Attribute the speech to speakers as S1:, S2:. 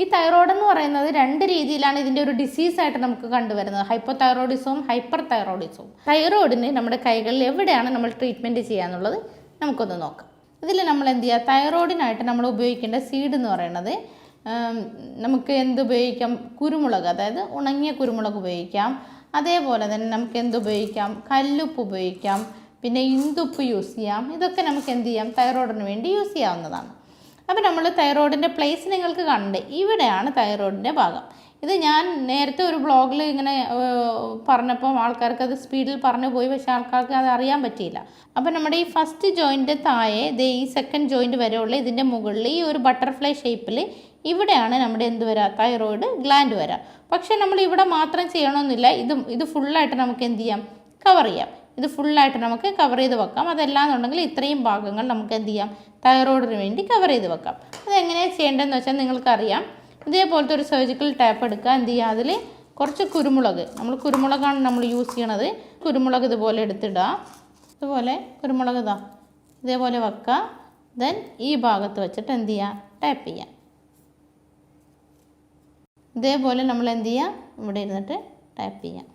S1: ഈ തൈറോയ്ഡ് എന്ന് പറയുന്നത് രണ്ട് രീതിയിലാണ് ഇതിന്റെ ഒരു ഡിസീസായിട്ട് നമുക്ക് കണ്ടുവരുന്നത്. ഹൈപ്പോ തൈറോയിഡിസവും ഹൈപ്പർ തൈറോയിഡിസവും തൈറോയിഡിന് നമ്മുടെ കൈകളിൽ എവിടെയാണ് നമ്മൾ ട്രീറ്റ്മെന്റ് ചെയ്യാന്നുള്ളത് നമുക്കൊന്ന് നോക്കാം. ഇതിൽ നമ്മൾ എന്ത് ചെയ്യുക? തൈറോയിഡിനായിട്ട് നമ്മൾ ഉപയോഗിക്കേണ്ട സീഡ് എന്ന് പറയുന്നത് നമുക്ക് എന്ത് ഉപയോഗിക്കാം? കുരുമുളക് അതായത് ഉണങ്ങിയ കുരുമുളക് ഉപയോഗിക്കാം. അതേപോലെ തന്നെ നമുക്ക് എന്ത് ഉപയോഗിക്കാം? കല്ലുപ്പ് ഉപയോഗിക്കാം. പിന്നെ ഇന്ദുപ്പ് യൂസ് ചെയ്യാം. ഇതൊക്കെ നമുക്ക് എന്ത് ചെയ്യാം? തൈറോയിഡിന് വേണ്ടി യൂസ് ചെയ്യാവുന്നതാണ്. അപ്പോൾ നമ്മൾ തൈറോയിഡിന്റെ പ്ലേസ് നിങ്ങൾക്ക് കണ്ടേ ഇവിടെയാണ് തൈറോയിഡിന്റെ ഭാഗം. ഇത് ഞാൻ നേരത്തെ ഒരു ബ്ലോഗിൽ ഇങ്ങനെ പറഞ്ഞപ്പം ആൾക്കാർക്ക് അത് സ്പീഡിൽ പറഞ്ഞു പോയി പക്ഷേ ആൾക്കാർക്ക് അത് അറിയാൻ പറ്റിയില്ല. അപ്പം നമ്മുടെ ഈ ഫസ്റ്റ് ജോയിന്റ് താഴെ ദേ ഈ സെക്കൻഡ് ജോയിന്റ് വരെയുള്ള ഇതിന്റെ മുകളിൽ ഈ ഒരു ബട്ടർഫ്ലൈ ഷേപ്പിൽ ഇവിടെയാണ് നമ്മുടെ എന്ത് വരാ? തൈറോയിഡ് ഗ്ലാൻഡ് വരാം. പക്ഷേ നമ്മൾ ഇവിടെ മാത്രം ചെയ്യണമെന്നില്ല. ഇത് ഇത് ഫുള്ളായിട്ട് നമുക്ക് എന്ത് ചെയ്യാം? കവർ ചെയ്യാം. ഇത് ഫുള്ളായിട്ട് നമുക്ക് കവർ ചെയ്ത് വെക്കാം. അതല്ലാന്നുണ്ടെങ്കിൽ ഇത്രയും ഭാഗങ്ങൾ നമുക്ക് എന്ത് ചെയ്യാം? തൈറോയിഡിന് വേണ്ടി കവർ ചെയ്ത് വെക്കാം. അതെങ്ങനെയാണ് ചെയ്യേണ്ടതെന്ന് വെച്ചാൽ നിങ്ങൾക്കറിയാം. ഇതേപോലത്തെ ഒരു സർജിക്കൽ ടാപ്പ് എടുക്കുക. എന്ത് ചെയ്യുക? അതിൽ കുറച്ച് കുരുമുളക്. നമ്മൾ കുരുമുളകാണ് നമ്മൾ യൂസ് ചെയ്യണത്. കുരുമുളക് ഇതുപോലെ എടുത്തിടുക. ഇതുപോലെ കുരുമുളക് ഇതാ. ഇതേപോലെ വെക്കുക. ദെൻ ഈ ഭാഗത്ത് വെച്ചിട്ട് എന്ത് ചെയ്യുക? ടാപ്പ് ചെയ്യാം ഇതേപോലെ നമ്മൾ എന്ത് ചെയ്യുക? ഇവിടെ ഇരുന്നിട്ട് ടാപ്പ് ചെയ്യാം